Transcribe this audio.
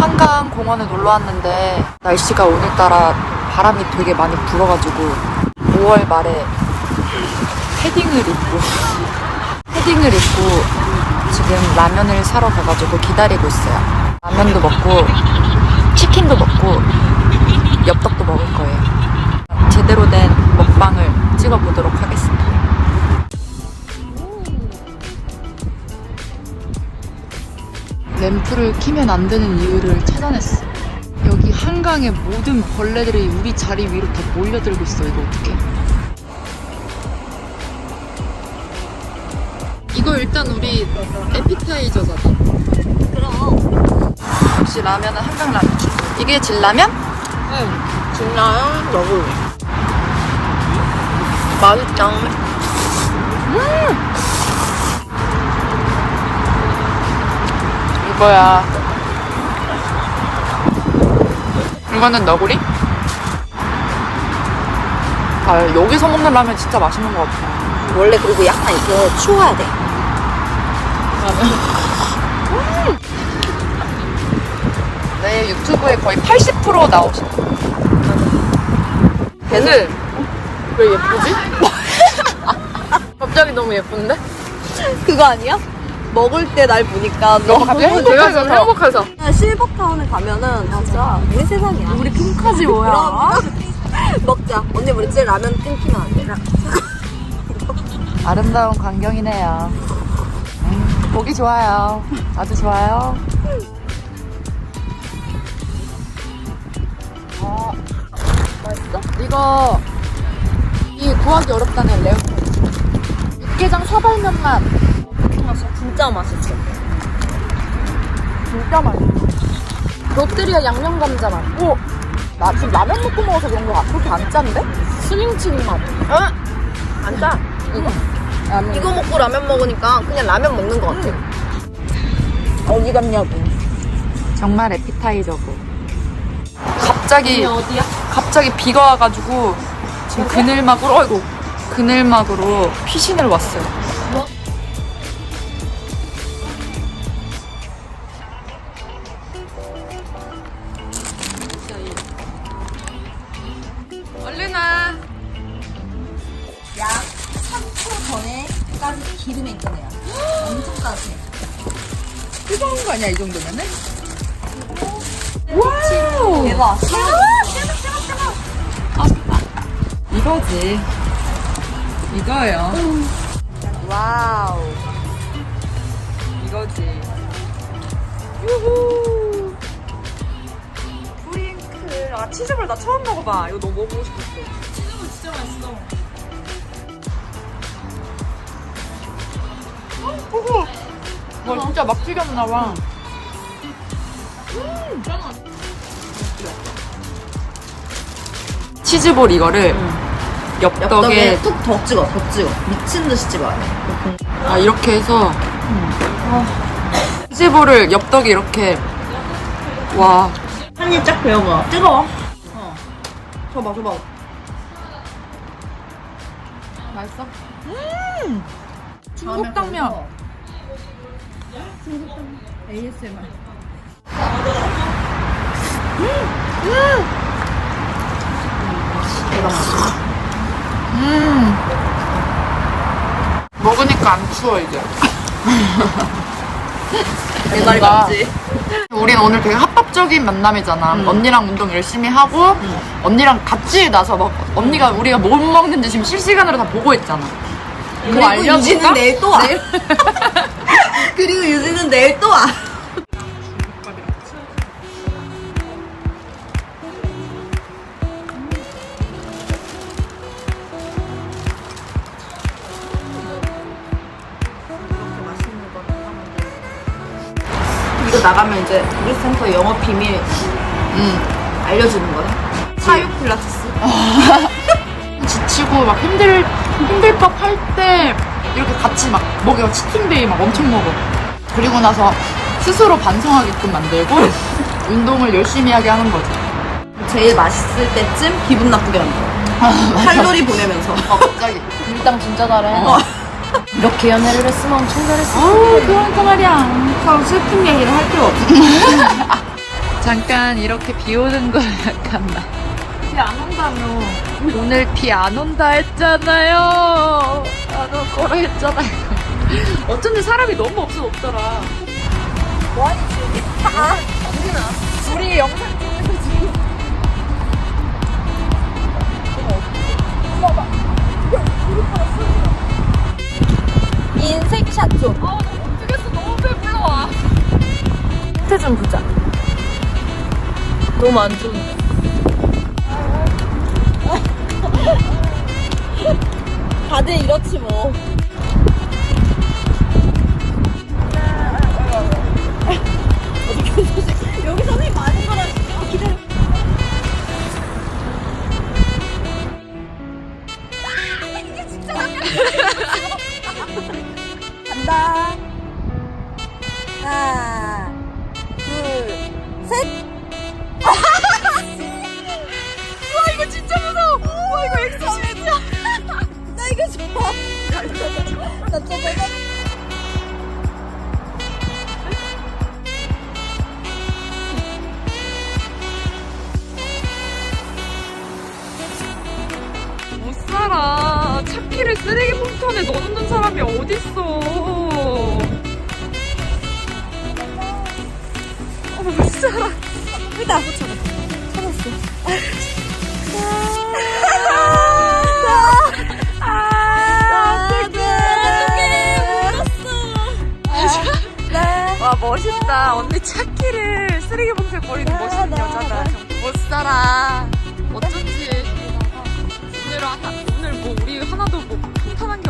한강 공원에 놀러 왔는데 날씨가 오늘따라 바람이 되게 많이 불어가지고 5월 말에 패딩을 입고 패딩을 입고 지금 라면을 사러 가가지고 기다리고 있어요. 라면도 먹고 치킨도 먹고 엽떡도 먹을 거예요. 램프를 키면 안 되는 이유를 찾아냈어. 여기 한강의 모든 벌레들이 우리 자리 위로 다 몰려들고 있어. 이거 어떡해? 이거 일단 우리 에피타이저잖아. 그럼. 역시 라면은 한강 라면. 이게 진라면? 응. 진라면 먹을. 맛있다. 이 거야. 이거는 너구리? 아, 여기서 먹는 라면 진짜 맛있는 것 같아. 원래 그리고 약간 이렇게 추워야 돼. 내 유튜브에 거의 80% 나오시. 걔는 왜 예쁘지? 갑자기 너무 예쁜데? 그거 아니야? 먹을 때 날 보니까 너무 갑자기 행복해서. 지금 행복해서. 실버타운에 가면은 진짜 내 세상이야. 우리 핑크지 뭐야? 먹자. 언니 우리 진짜 라면 끊기면 안 돼. 아름다운 광경이네요. 음, 보기 좋아요. 아주 좋아요. 어, 맛있어? 이거 이 구하기 어렵다는 레오파드. 육개장 사발면 맛. 진짜 맛있어. 진짜 맛있어. 롯데리아 양념 감자 맛. 오, 나 지금 라면 먹고 먹어서 그런 거야. 그렇게 안 짠데? 스윙치리 맛. 어? 안 짜. 이거. 라면. 이거 먹고 라면 먹으니까 그냥 라면 먹는 것 같아. 어디 갔냐고. 정말 에피타이저고. 갑자기 어디야? 갑자기 비가 와가지고 지금 그늘막으로 어이구 그늘막으로 피신을 왔어요. 기름에 있잖아요. 엄청 따뜻해. 뜨거운 거 아니야 이 정도면은? 와우. 대박. 이거지. 이거예요. 와우. 이거지. 유후. 프링클. 아, 치즈볼 나 처음 먹어봐. 이거 너무 먹어보고 싶었어. 치즈볼 진짜 맛있어. 와, 진짜 막 튀겼나봐. 음, 치즈볼 이거를 엽떡에 엽떡에 툭더 찍어, 더 찍어. 미친 듯이 찍어야 돼. 아 이렇게 해서 치즈볼을 엽떡에 이렇게 와 한입 쫙 베어봐. 뜨거워. 어. 줘봐, 줘봐. 맛있어? 음 중국 당면. ASMR. 음. 먹으니까 안 추워 이제. 뭔가 맞지? 우린 오늘 되게 합법적인 만남이잖아. 언니랑 운동 열심히 하고 언니랑 같이 나서 막 언니가 우리가 뭐 먹는지 지금 실시간으로 다 보고 있잖아 그리고 유진은 알려줄까? 내일 또 와. 그리고 유진은 내일 또 와. 이거 나가면 이제 우리 센터 영업 비밀 응 알려주는 거야. 사육 필라테스. 지치고 막 힘들 힘들 법할 때 이렇게 같이 막 먹여 치팅데이 막 엄청 먹어. 그리고 나서 스스로 반성하게끔 만들고 운동을 열심히 하게 하는 거지. 제일 맛있을 때쯤 기분 나쁘게 만들어. 칼로리 보내면서. 아 갑자기 밀당 진짜 잘해 이렇게 연애를 했으면 엄청 잘했어 어, 그러니까 말이야. 서로 슬픈 얘기를 할 필요 없어. 잠깐 이렇게 비 오는 거 약간 나안 온다며. 오늘 비 안 온다 했잖아요 안 올 거라 했잖아요 어쩐지 사람이 너무 없어 없더라 뭐하니, 지금? 아, 우리나. 우리 영상 찍는 지금 인생샷 좀. 아 너무 어떻겠어 너무 배불러 밑에 좀 보자. 너무 안 좋은데 다들 이렇지 뭐. 못 살아 차키를 쓰레기 봉투 안에 넣어놓는 사람이 어딨어 어머 못 살아 여기다. 찾았어. 멋있다. 언니 차키를 쓰레기 봉투에 버리는 아, 멋있는 나, 여자다. 못 살아 어쩐지 오늘 오늘 뭐 우리 하나도 뭐 평탄한 게